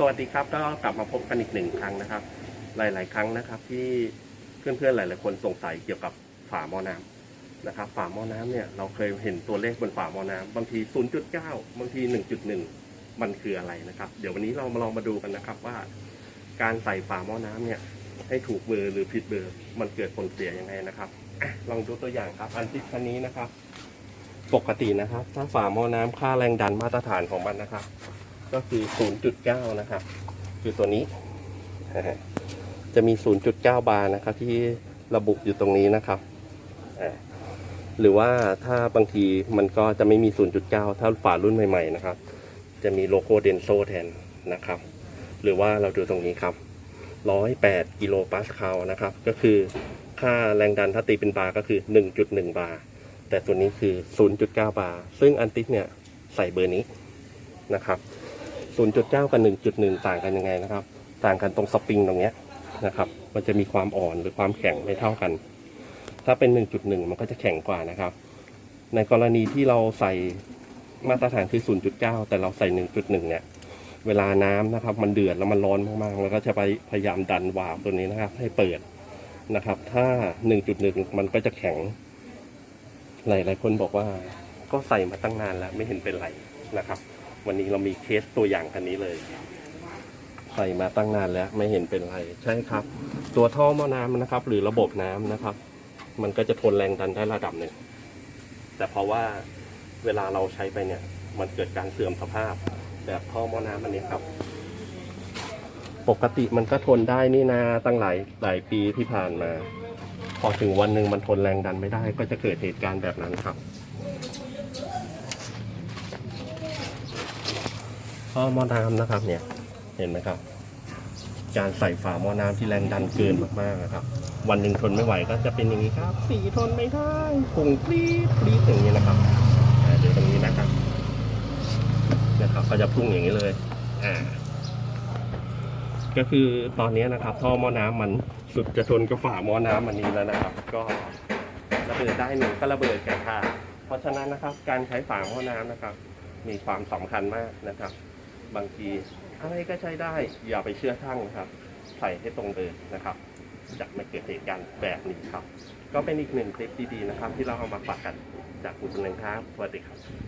สวัสดีครับก็กลับมาพบกันอีกหนึ่งครั้งนะครับ หลาย ๆ ครั้งนะครับ ที่เพื่อน ๆ หลาย ๆ คนสงสัยเกี่ยวกับฝาหม้อน้ำนะครับ ฝาหม้อน้ำเนี่ยเราเคยเห็นตัวเลขบนฝาหม้อน้ำบางที 0.9 บางที 1.1 มันคืออะไรนะครับ เดี๋ยววันนี้เรามาลองมาดูกันนะครับว่า การใส่ฝาหม้อน้ำเนี่ยให้ถูกเบอร์หรือผิดเบอร์มันเกิดผลเสียยังไงนะครับลองดูตัวอย่างครับ อันที่คันนี้นะครับ ปกตินะครับ ถ้าฝาหม้อน้ำค่าแรงดันมาตรฐานของมันนะครับ ก็คือ 0.9 นะครับ คือตัวนี้ จะมี 0.9 บาร์นะครับ ที่ระบุอยู่ตรงนี้นะครับหรือว่าถ้าบางทีมันก็จะไม่มี 0.9 ถ้าฝารุ่นใหม่ ๆ นะครับ จะมีโลโก้เดนโซแทนนะครับ หรือว่าเราดูตรงนี้ครับ 108 กิโลปาสคาลนะครับ ก็คือค่าแรงดันถ้าตีเป็นบาร์ก็คือ 1.1 บาร์ แต่ตัวนี้คือ 0.9 บาร์ ซึ่งอันติสเนี่ยใส่เบอร์นี้นะครับ 0.9 กับ 1.1 ต่างกันยังไงนะครับ ต่างกันตรงสปริงตรงเนี้ยนะครับ มันจะมีความอ่อนหรือความแข็งไม่เท่ากัน ถ้าเป็น 1.1 มันก็จะแข็งกว่านะครับ ในกรณีที่เราใส่มาตรฐานคือ 0.9 แต่เราใส่ 1.1 เนี่ย เวลาน้ำนะครับ มันเดือดแล้วมันร้อนมากๆ แล้วก็จะไปพยายามดันวาล์วตัวนี้นะครับ ให้เปิดนะครับ ถ้า 1.1 มันก็จะแข็ง หลายๆคนบอกว่าก็ใส่มาตั้งนานแล้วไม่เห็นเป็นไรนะครับ วันนี้เรามีเคสตัวอย่างคันนี้เลยใส่มาตั้งนานแล้วไม่เห็นเป็นไรใช่ครับ ตัวท่อมอน้ำนะครับ หรือระบบน้ำนะครับ มันก็จะทนแรงดันได้ระดับหนึ่งแต่เพราะว่าเวลาเราใช้ไปเนี่ย มันเกิดการเสื่อมสภาพแบบท่อมอน้ำอันนี้ครับ ปกติมันก็ทนได้นี่นาตั้งหลายหลายปีที่ผ่านมา พอถึงวันหนึ่งมันทนแรงดันไม่ได้ ก็จะเกิดเหตุการณ์แบบนั้นครับ อหม้อน้ำนะครับ เนี่ย เห็นไหมครับ การใส่ฝาหม้อน้ำที่แรงดันเกินมากๆนะครับ วันหนึ่งทนไม่ไหวก็จะเป็นอย่างนี้ครับ สีทนไม่ได้ปุ่งปรี๊ดปรี๊ดอย่างนี้นะครับเดี๋ยวตรงนี้นะครับ นะครับ ก็จะพุ่งอย่างนี้เลย อ่า ก็คือตอนนี้นะครับ ท่อหม้อน้ำมันสุดจะทนกับฝาหม้อน้ำมันนี้แล้วนะครับ ก็ระเบิดได้หนึ่งก็ระเบิดแก่ค่ะ เพราะฉะนั้นนะครับ การใช้ฝาหม้อน้ำนะครับ มีความสำคัญมากนะครับ บางทีอะไรก็ใช้ได้ อย่าไปเชื่อช่างนะครับ ใส่ให้ตรงเดินนะครับจะไม่เกิดเหตุการณ์แบบนี้ครับ ก็เป็นอีกหนึ่งคลิปดีๆนะครับ ที่เราเอามาฝากกันจากคุณตำแหน่งครับสวัสดีครับ